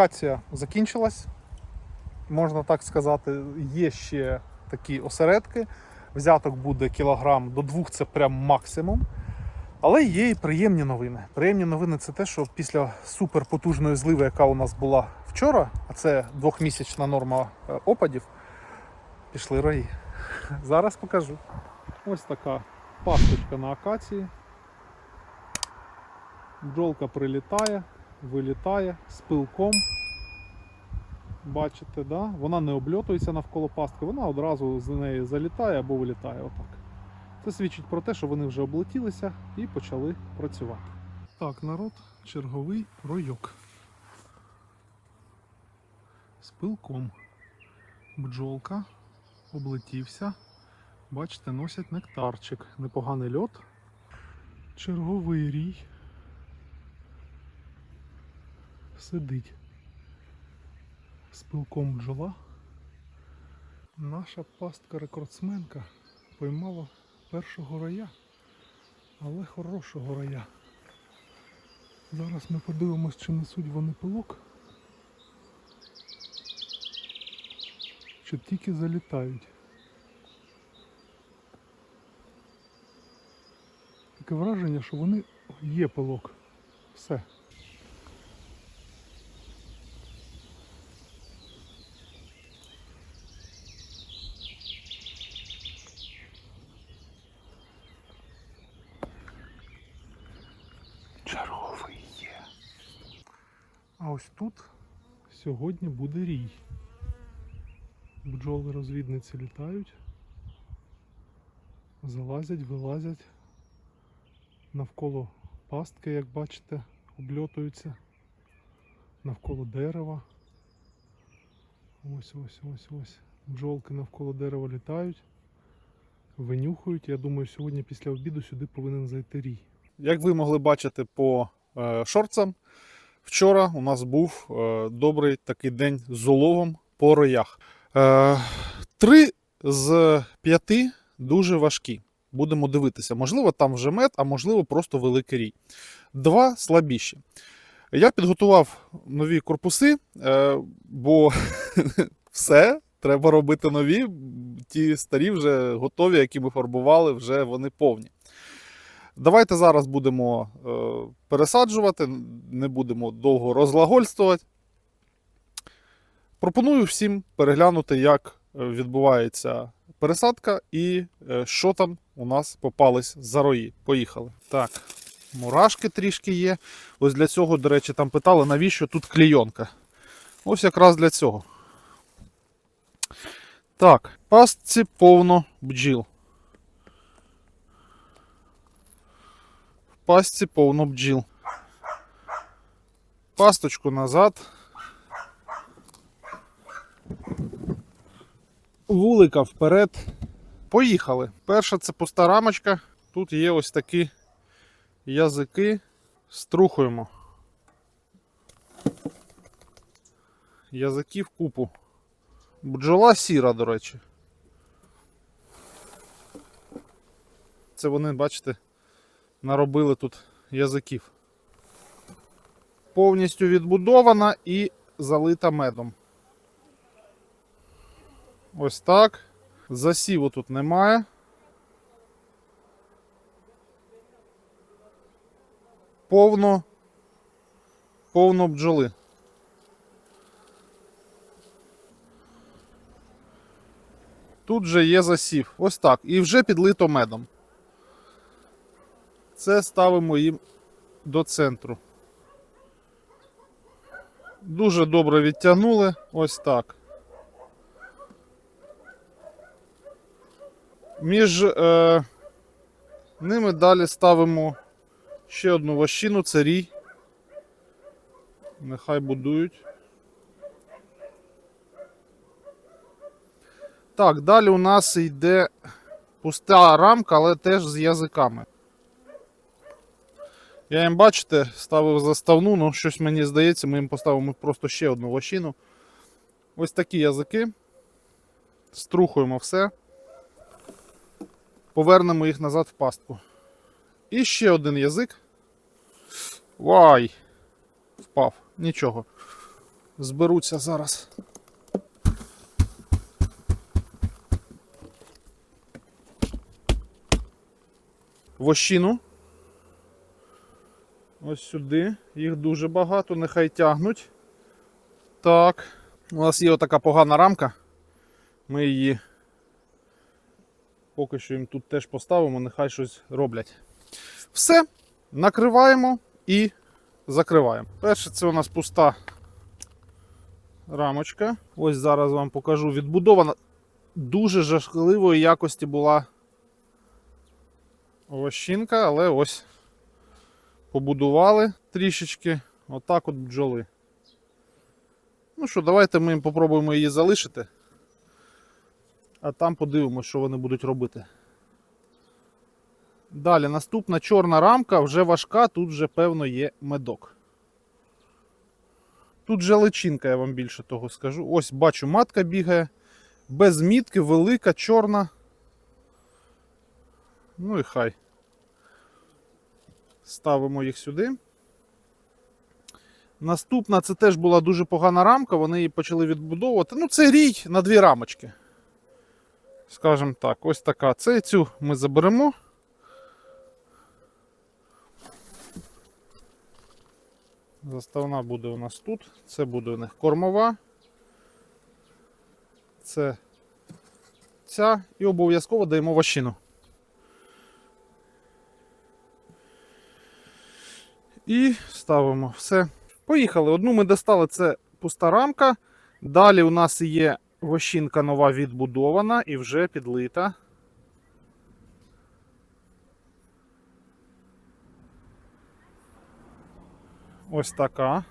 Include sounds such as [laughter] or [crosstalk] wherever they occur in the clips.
Акація закінчилась, можна так сказати. Є ще такі осередки. Взяток буде кілограм до двох, це прям максимум. Але є і приємні новини. Приємні новини це те, що після суперпотужної зливи, яка у нас була вчора, а це двохмісячна норма е, опадів, пішли рої. [laughs] Зараз покажу. Ось така пасточка на акації. Бджолка прилітає, вилітає з пилком. Бачите, да? вона не обльотується навколо пастки, вона одразу з неї залітає або вилітає. Отак. Це свідчить про те, що вони вже облетілися і почали працювати. Так, народ, черговий ройок. З пилком. Бджолка облетівся. Бачите, носять нектарчик. Непоганий льот. Черговий рій. Сидить з пилком бджола. Наша пастка рекордсменка поймала першого рая, але хорошого рая. Зараз ми подивимось, чи несуть вони пилок. Чи тільки залітають. Таке враження, що вони є пилок. Все. А ось тут сьогодні буде рій. Бджоли розвідниці літають, залазять, вилазять навколо пастки, як бачите, обльотуються, навколо дерева. Ось ось ось ось. Бджолки навколо дерева літають, винюхують. Я думаю, сьогодні після обіду сюди повинен зайти рій. Як ви могли бачити по е, шорцам, вчора у нас був е, добрий такий день з уловом по роях. Е, три з п'яти дуже важкі. Будемо дивитися. Можливо, там вже мед, а можливо, просто великий рій. Два слабіші. Я підготував нові корпуси, е, бо [laughs] все, треба робити нові. Ті старі вже готові, які ми фарбували, вже вони повні. Давайте зараз будемо е, пересаджувати, не будемо довго розглагольствувати. Пропоную всім переглянути, як е, відбувається пересадка і е, що там у нас попались за рої. Поїхали. Так, мурашки трішки є. Ось для цього, до речі, там питали, навіщо тут клейонка. Ось якраз для цього. Так, пастці повно бджіл. Пастці повно бджіл. Пасточку назад. Вулика вперед. Поїхали. Перша це пуста рамочка. Тут є ось такі язики. Струхуємо. Язики в купу. Бджола сіра, до речі. Це вони, бачите, наробили тут язиків. Повністю відбудована і залита медом. Ось так. Засіву тут немає. Повно, повно бджоли. Тут же є засів. Ось так. І вже підлито медом. Це ставимо їм до центру. Дуже добре відтягнули. Ось так. Між е, ними далі ставимо ще одну вощину, це рій. Нехай будують. Так, далі у нас йде пуста рамка, але теж з язиками. Я їм, бачите, ставив заставну, ну щось мені здається, ми їм поставимо просто ще одну вощину. Ось такі язики. Струхуємо все. Повернемо їх назад в пастку. І ще один язик. Вай! Впав. Нічого. зберуться зараз. Вощину. Ось сюди. Їх дуже багато, нехай тягнуть. Так. У нас є отака погана рамка. Ми її поки що їм тут теж поставимо, нехай щось роблять. Все, накриваємо і закриваємо. Перше, це у нас пуста рамочка. Ось зараз вам покажу. Відбудована дуже жахливої якості була овощинка, але ось побудували трішечки. Отак от бджоли. Ну що, давайте ми попробуємо її залишити. А там подивимося, що вони будуть робити. Далі наступна чорна рамка вже важка, тут вже, певно, є медок. Тут же личинка, я вам більше того скажу. Ось бачу, матка бігає. Без мітки, велика, чорна. Ну і хай. Ставимо їх сюди. Наступна це теж була дуже погана рамка, вони її почали відбудовувати. Ну, це рій на дві рамочки. Скажімо так, ось така. Це цю ми заберемо. Заставна буде у нас тут. Це буде у них кормова. Це ця. І обов'язково даємо ващину. І ставимо все. Поїхали. Одну ми достали, це пуста рамка. Далі у нас є вощинка нова відбудована і вже підлита. Ось така.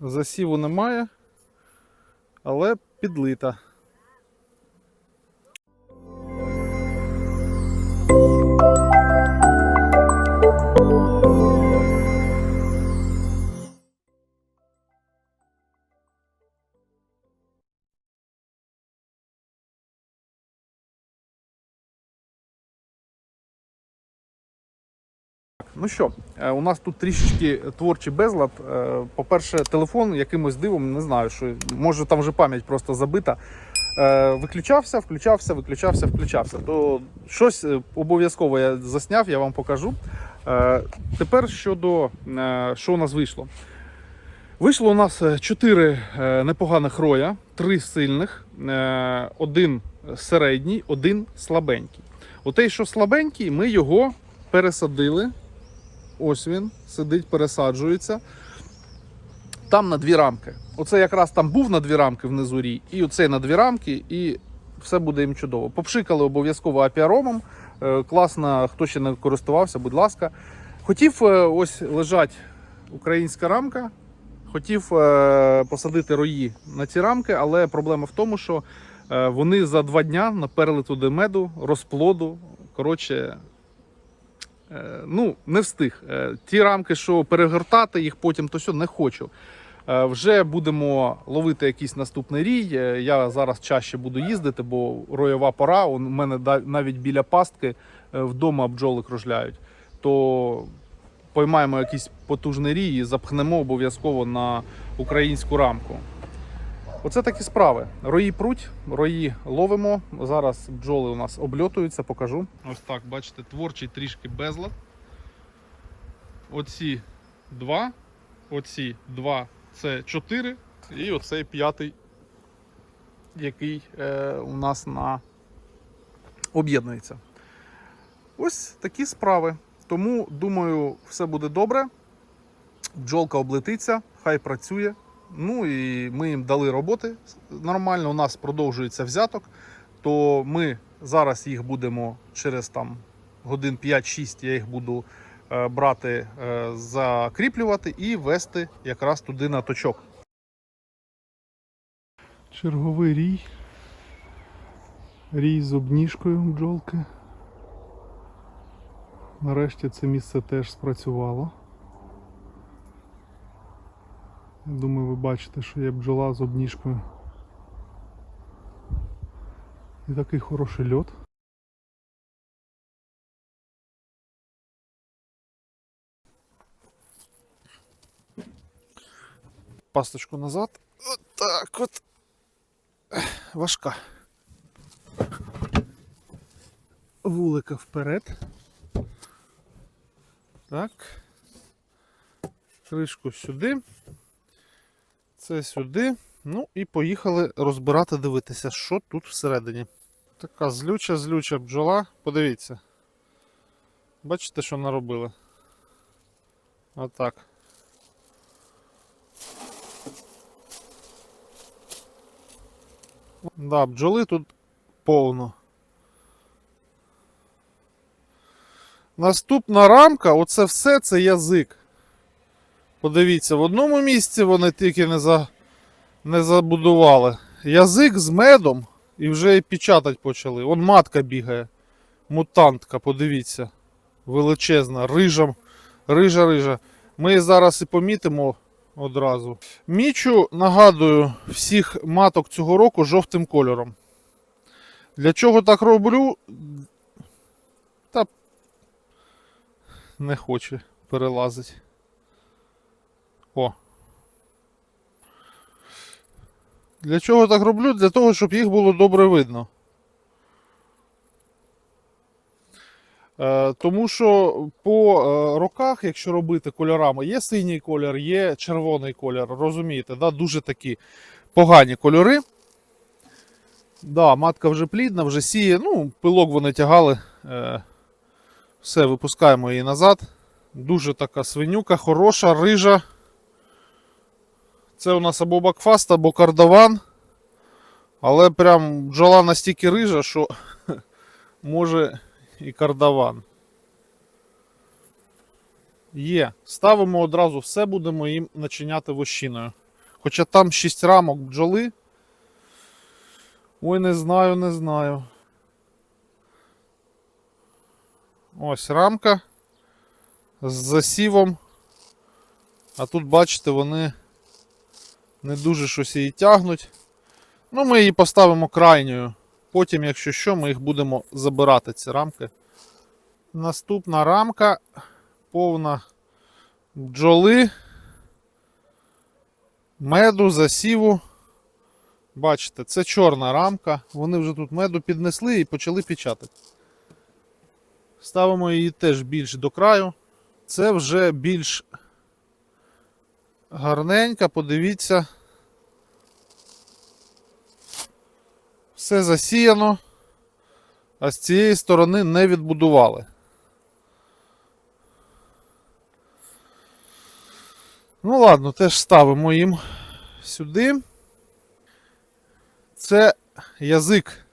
Засіву немає, але підлита. Ну що, е, у нас тут трішечки творчий безлад. Е, По-перше, телефон якимось дивом, не знаю, що може там вже пам'ять просто забита. Е, Виключався, включався, виключався, включався. То щось обов'язково я засняв, я вам покажу. Тепер щодо що у нас вийшло. Вийшло у нас е, чотири е, непоганих роя, три сильних, один середній, один слабенький. Отей, що слабенький, ми його пересадили. Ось він сидить, пересаджується. Там на дві рамки. Оце якраз там був на дві рамки внизу рій, і оцей на дві рамки, і все буде їм чудово. Попшикали обов'язково апіаромом. Е, Класно, хто ще не користувався, будь ласка. Хотів е, ось лежать українська рамка. Хотів е, посадити рої на ці рамки, але проблема в тому, що вони за два дня наперли туди меду, розплоду. Коротше, ну, не встиг. Е, Ті рамки, що перегортати їх потім, то все не хочу. Е, Вже будемо ловити якийсь наступний рій. Е, Я зараз чаще буду їздити, бо роєва пора. У мене навіть біля пастки е, вдома бджоли кружляють. То поймаємо якийсь потужний рій і запхнемо обов'язково на українську рамку. Оце такі справи. Рої пруть, рої ловимо. Зараз бджоли у нас обльотуються, покажу. Ось так, бачите, творчий трішки безлад. Оці два, оці два це чотири, і оцей п'ятий, який е, у нас на об'єднується. Ось такі справи. Тому думаю, все буде добре. Бджолка облетиться, хай працює. Ну і ми їм дали роботи нормально. У нас продовжується взяток. То ми зараз їх будемо через там годин 5-6 я їх буду е, брати, е, закріплювати і вести якраз туди на точок. Черговий рій. Рій з обніжкою бджолки. Нарешті це місце теж спрацювало. Я думаю, ви бачите, що є бджола з обніжкою. І такий хороший льот. пасточку назад. От так от. Важка. Вулика вперед. Так. Кришку сюди. Це сюди. Ну і поїхали розбирати, дивитися, що тут всередині. Така злюча, злюча бджола. Подивіться. Бачите, що наробили? Отак. Да, бджоли тут повно. Наступна рамка, оце все це язик. Подивіться, в одному місці вони тільки не, за... не забудували. Язик з медом і вже і печатать почали. Он матка бігає. Мутантка, подивіться. Величезна, рижа, рижа, рижа. Ми її зараз і помітимо одразу. Мічу, нагадую, всіх маток цього року жовтим кольором. Для чого так роблю? Та не хоче перелазить. О. Для чого так роблю? Для того, щоб їх було добре видно. Е, тому що по е, роках, якщо робити кольорами, є синій колір, є червоний колір. Розумієте, да? дуже такі погані кольори. Да, матка вже плідна, вже сіє. Ну, пилок вони тягали. Е, все, випускаємо її назад. Дуже така свинюка, хороша, рижа. Це у нас або бакфаст, або кардаван. Але прям бджола настільки рижа, що [laughs] може і кардаван. Є. Ставимо одразу все, будемо їм начиняти вощиною. Хоча там 6 рамок бджоли. Ой, не знаю, не знаю. Ось рамка з засівом. А тут, бачите, вони не дуже щось її тягнуть. Ну, ми її поставимо крайньою. Потім, якщо що, ми їх будемо забирати, ці рамки. Наступна рамка повна бджоли, меду, засіву. Бачите, це чорна рамка. Вони вже тут меду піднесли і почали печатати. Ставимо її теж більш до краю. Це вже більш гарненька, подивіться. Все засіяно, а з цієї сторони не відбудували. Ну ладно, теж ставимо їм сюди. Це язик.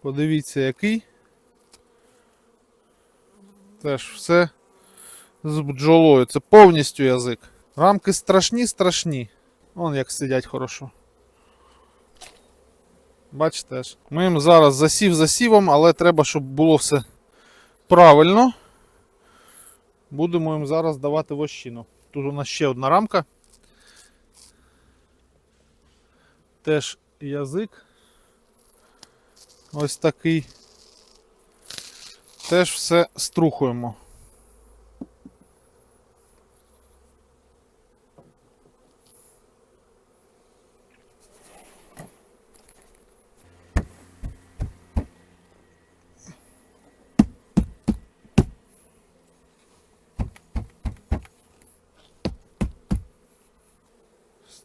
Подивіться, який. Теж все з бджолою. Це повністю язик. Рамки страшні, страшні. Вон як сидять хорошо. Бачите ж. Ми їм зараз засів засівом, але треба, щоб було все правильно. Будемо їм зараз давати вощину. Тут у нас ще одна рамка. Теж язик. Ось такий. Теж все струхуємо.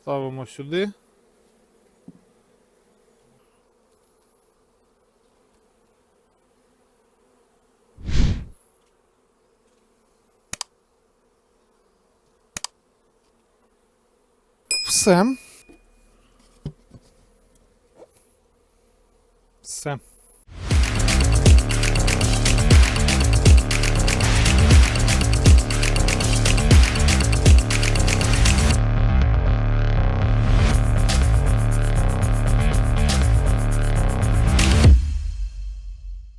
Ставимо сюди. Все.